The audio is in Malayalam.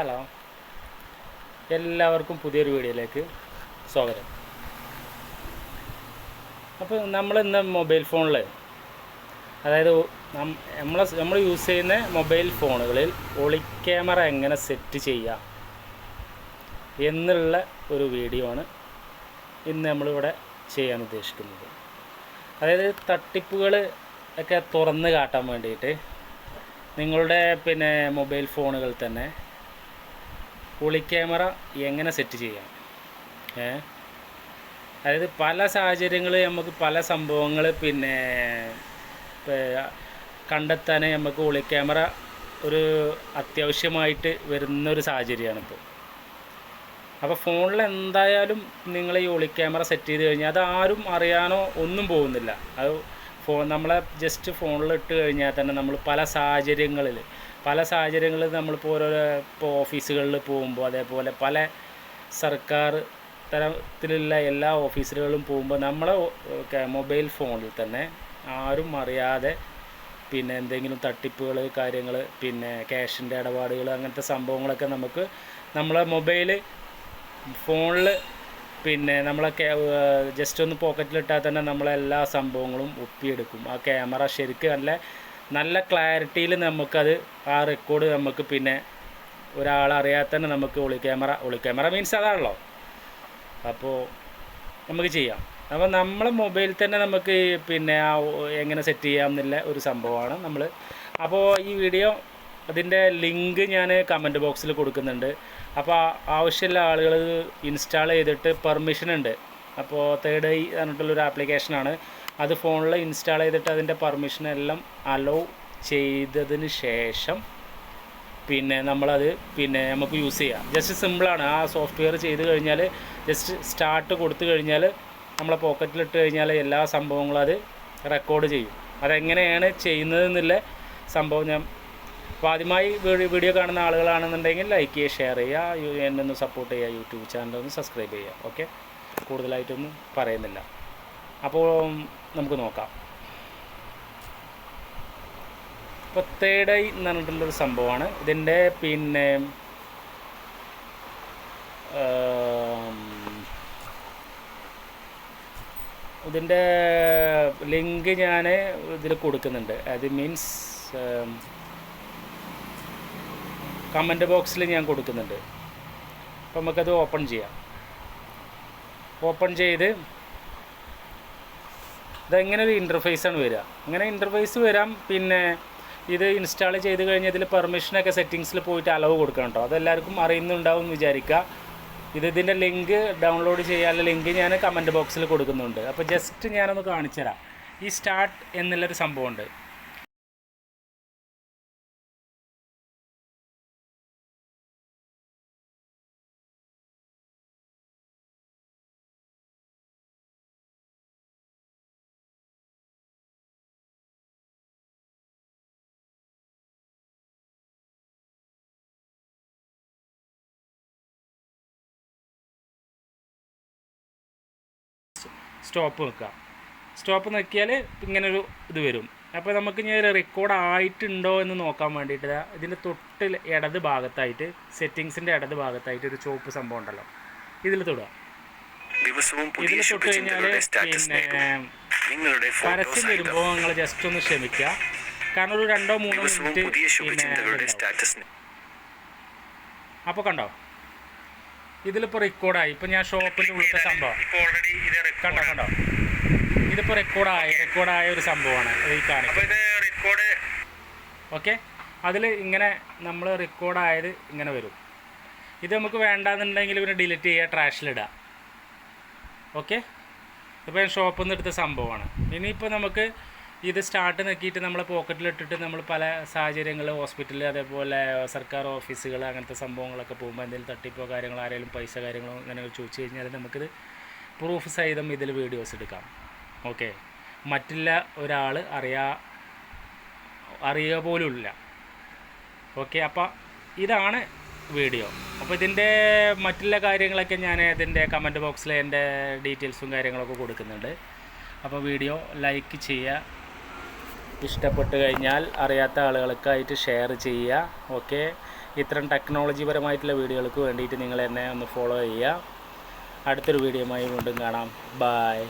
ഹലോ എല്ലാവർക്കും പുതിയൊരു വീഡിയോയിലേക്ക് സ്വാഗതം. അപ്പോൾ നമ്മൾ ഇന്ന് മൊബൈൽ ഫോണിൽ അതായത് നമ്മൾ നമ്മൾ യൂസ് ചെയ്യുന്ന മൊബൈൽ ഫോണുകളിൽ ഒളി ക്യാമറ എങ്ങനെ സെറ്റ് ചെയ്യാം എന്നുള്ള ഒരു വീഡിയോ ആണ് ഇന്ന് നമ്മളിവിടെ ചെയ്യാൻ ഉദ്ദേശിക്കുന്നത്. അതായത് തട്ടിപ്പുകൾ ഒക്കെ തുറന്ന് കാട്ടാൻ വേണ്ടിയിട്ട് നിങ്ങളുടെ പിന്നെ മൊബൈൽ ഫോണുകൾ തന്നെ ഒളി ക്യാമറ എങ്ങനെ സെറ്റ് ചെയ്യാം? ഏ? അതായത് പല സാഹചര്യങ്ങൾ നമുക്ക് പല സംഭവങ്ങൾ പിന്നെ കണ്ടെത്താൻ നമുക്ക് ഒളി ക്യാമറ ഒരു അത്യാവശ്യമായിട്ട് വരുന്ന ഒരു സാഹചര്യമാണ് ഇപ്പോൾ അപ്പോൾ ഫോണിൽ എന്തായാലും നിങ്ങൾ ഈ ഒളി ക്യാമറ സെറ്റ് ചെയ്ത് കഴിഞ്ഞാൽ അത് ആരും അറിയാനോ ഒന്നും പോകുന്നില്ല. അത് ഫോൺ നമ്മളെ ജസ്റ്റ് ഫോണിൽ ഇട്ട് കഴിഞ്ഞാൽ തന്നെ നമ്മൾ പല സാഹചര്യങ്ങളിൽ പല സാഹചര്യങ്ങളിൽ നമ്മളിപ്പോൾ ഓരോ ഇപ്പോൾ ഓഫീസുകളിൽ പോകുമ്പോൾ അതേപോലെ പല സർക്കാർ തരത്തിലുള്ള എല്ലാ ഓഫീസുകളിലും പോകുമ്പോൾ നമ്മളെ മൊബൈൽ ഫോണിൽ തന്നെ ആരും അറിയാതെ പിന്നെ എന്തെങ്കിലും തട്ടിപ്പുകൾ കാര്യങ്ങൾ പിന്നെ ക്യാഷിന്റെ ഇടപാടുകൾ അങ്ങനത്തെ സംഭവങ്ങളൊക്കെ നമുക്ക് നമ്മളെ മൊബൈൽ ഫോണിൽ പിന്നെ നമ്മളെ ജസ്റ്റ് ഒന്ന് പോക്കറ്റിലിട്ടാൽ തന്നെ നമ്മളെല്ലാ സംഭവങ്ങളും ഒപ്പിയെടുക്കും. ആ ക്യാമറ ശരിക്കും നല്ല നല്ല ക്ലാരിറ്റിയിൽ നമുക്കത് ആ റെക്കോർഡ് നമുക്ക് പിന്നെ ഒരാളറിയാതെ തന്നെ നമുക്ക് ഒളി ക്യാമറ ഒളി ക്യാമറ മീൻസ് അതാണല്ലോ. അപ്പോൾ നമുക്ക് ചെയ്യാം. അപ്പോൾ നമ്മളെ മൊബൈലിൽ തന്നെ നമുക്ക് പിന്നെ എങ്ങനെ സെറ്റ് ചെയ്യാം എന്നുള്ള ഒരു സംഭവമാണ് നമ്മൾ അപ്പോൾ ഈ വീഡിയോ അതിന്റെ ലിങ്ക് ഞാൻ കമന്റ് ബോക്സിൽ കൊടുക്കുന്നുണ്ട്. അപ്പോൾ ആവശ്യമുള്ള ആളുകൾ ഇൻസ്റ്റാൾ ചെയ്തിട്ട് പെർമിഷൻ ഉണ്ട്. അപ്പോൾ തേർഡ് ഐ പറഞ്ഞിട്ടുള്ളൊരു ആപ്ലിക്കേഷനാണ് അത് ഫോണിൽ ഇൻസ്റ്റാൾ ചെയ്തിട്ട് അതിന്റെ പെർമിഷൻ എല്ലാം അലോ ചെയ്തതിന് ശേഷം പിന്നെ നമ്മളത് പിന്നെ നമുക്ക് യൂസ് ചെയ്യാം. ജസ്റ്റ് സിമ്പിളാണ് ആ സോഫ്റ്റ്വെയർ ചെയ്ത് കഴിഞ്ഞാൽ ജസ്റ്റ് സ്റ്റാർട്ട് കൊടുത്തു കഴിഞ്ഞാൽ നമ്മളെ പോക്കറ്റിലിട്ട് കഴിഞ്ഞാൽ എല്ലാ സംഭവങ്ങളും അത് റെക്കോർഡ് ചെയ്യും. അതെങ്ങനെയാണ് ചെയ്യുന്നത് എന്നുള്ള സംഭവം ഞാൻ അപ്പോൾ ആദ്യമായി വീഡിയോ കാണുന്ന ആളുകളാണെന്നുണ്ടെങ്കിൽ ലൈക്ക് ചെയ്യുക ഷെയർ ചെയ്യുക എന്നെ ഒന്ന് സപ്പോർട്ട് ചെയ്യുക യൂട്യൂബ് ചാനൽ ഒന്ന് സബ്സ്ക്രൈബ് ചെയ്യുക ഓക്കെ കൂടുതലായിട്ടൊന്നും പറയുന്നില്ല. അപ്പോൾ നമുക്ക് നോക്കാം. ഇപ്പോൾ തേർഡ് ഐ എന്ന് പറഞ്ഞിട്ടുള്ളൊരു സംഭവമാണ്. ഇതിന്റെ പിന്നെ ഇതിന്റെ ലിങ്ക് ഞാൻ ഇതിൽ കൊടുക്കുന്നുണ്ട്. അത് മീൻസ് കമന്റ് ബോക്സിൽ ഞാൻ കൊടുക്കുന്നുണ്ട്. അപ്പോൾ നമുക്കത് ഓപ്പൺ ചെയ്യാം. ഓപ്പൺ ചെയ്ത് ഇതെങ്ങനെ ഒരു ഇന്റർഫേസ് ആണ് വരിക? അങ്ങനെ ഇന്റർഫേസ് വരാം പിന്നെ ഇത് ഇൻസ്റ്റാൾ ചെയ്ത് കഴിഞ്ഞാൽ ഇതിൽ പെർമിഷനൊക്കെ സെറ്റിങ്സിൽ പോയിട്ട് അലവ് കൊടുക്കണം കേട്ടോ അതെല്ലാവർക്കും അറിയുന്നുണ്ടാവും എന്ന് വിചാരിക്കുക. ഇത് ഇതിന്റെ ലിങ്ക് ഡൗൺലോഡ് ചെയ്യാനുള്ള ലിങ്ക് ഞാൻ കമന്റ് ബോക്സിൽ കൊടുക്കുന്നുണ്ട്. അപ്പോൾ ജസ്റ്റ് ഞാനൊന്ന് കാണിച്ചു തരാം ഈ സ്റ്റാർട്ട് എന്നുള്ളൊരു സംഭവമുണ്ട്. സ്റ്റോപ്പ് നിൽക്കുക സ്റ്റോപ്പ് നിൽക്കിയാൽ ഇങ്ങനൊരു ഇത് വരും. അപ്പോൾ നമുക്ക് ഇനി റെക്കോർഡ് ആയിട്ടുണ്ടോ എന്ന് നോക്കാൻ വേണ്ടിയിട്ട് ഇതിന്റെ തൊട്ട് ഇടത് ഭാഗത്തായിട്ട് സെറ്റിങ്സിന്റെ ഇടത് ഭാഗത്തായിട്ട് ഒരു ചോപ്പ് സംഭവം ഉണ്ടല്ലോ. ഇതിൽ തൊടുക. ഇതിൽ തൊട്ട് കഴിഞ്ഞാൽ പിന്നെ പരസ്യം വരുമ്പോൾ നിങ്ങൾ ജസ്റ്റ് ഒന്ന് ക്ഷമിക്കുക. കാരണം ഒരു രണ്ടോ മൂന്നോ മിനിറ്റ് പിന്നെ അപ്പോൾ കണ്ടോ? ഇതിലിപ്പോൾ റെക്കോർഡായി ഇപ്പോൾ ഞാൻ ഷോപ്പിന്റെ ഉള്ളത്തെ സംഭവം. കണ്ടോ കണ്ടോ? ഇതിപ്പോൾ റെക്കോർഡായ റെക്കോർഡായ ഒരു സംഭവമാണ്. ഈ കാണിക്കുന്നത്. ഓക്കെ അതിൽ ഇങ്ങനെ നമ്മൾ റെക്കോർഡായത് ഇങ്ങനെ വരും. ഇത് നമുക്ക് വേണ്ടാന്നുണ്ടെങ്കിൽ പിന്നെ ഡിലീറ്റ് ചെയ്യുക ട്രാഷിലിടുക ഓക്കെ ഇപ്പോൾ ഞാൻ ഷോപ്പിൽ നിന്ന് എടുത്ത സംഭവമാണ്. ഇനിയിപ്പോൾ നമുക്ക് ഇത് സ്റ്റാർട്ട് നോക്കിയിട്ട് നമ്മളെ പോക്കറ്റിലിട്ടിട്ട് നമ്മൾ പല സാഹചര്യങ്ങൾ ഹോസ്പിറ്റലിൽ അതേപോലെ സർക്കാർ ഓഫീസുകൾ അങ്ങനത്തെ സംഭവങ്ങളൊക്കെ പോകുമ്പോൾ എന്തെങ്കിലും തട്ടിപ്പോ കാര്യങ്ങളോ ആരെങ്കിലും പൈസ കാര്യങ്ങളോ അങ്ങനെ ചോദിച്ചു കഴിഞ്ഞാൽ നമുക്കിത് പ്രൂഫ് സഹിതം ഇതിൽ വീഡിയോസ് എടുക്കാം. ഓക്കെ മറ്റുള്ള ഒരാൾ അറിയാ അറിയുക പോലുമില്ല. ഓക്കെ അപ്പോൾ ഇതാണ് വീഡിയോ അപ്പോൾ ഇതിന്റെ മറ്റുള്ള കാര്യങ്ങളൊക്കെ ഞാൻ ഇതിന്റെ കമന്റ് ബോക്സിൽ എന്റെ ഡീറ്റെയിൽസും കാര്യങ്ങളൊക്കെ കൊടുക്കുന്നുണ്ട്. അപ്പോൾ വീഡിയോ ലൈക്ക് ചെയ്യുക ഇഷ്ടപ്പെട്ട് കഴിഞ്ഞാൽ അറിയാത്ത ആളുകൾക്കായിട്ട് ഷെയർ ചെയ്യുക ഓക്കെ ഇത്തരം ടെക്നോളജി പരമായിട്ടുള്ള വീഡിയോകൾക്ക് വേണ്ടിയിട്ട് നിങ്ങൾ എന്നെ ഒന്ന് ഫോളോ ചെയ്യുക. അടുത്തൊരു വീഡിയോയുമായി വീണ്ടും കാണാം. ബായ്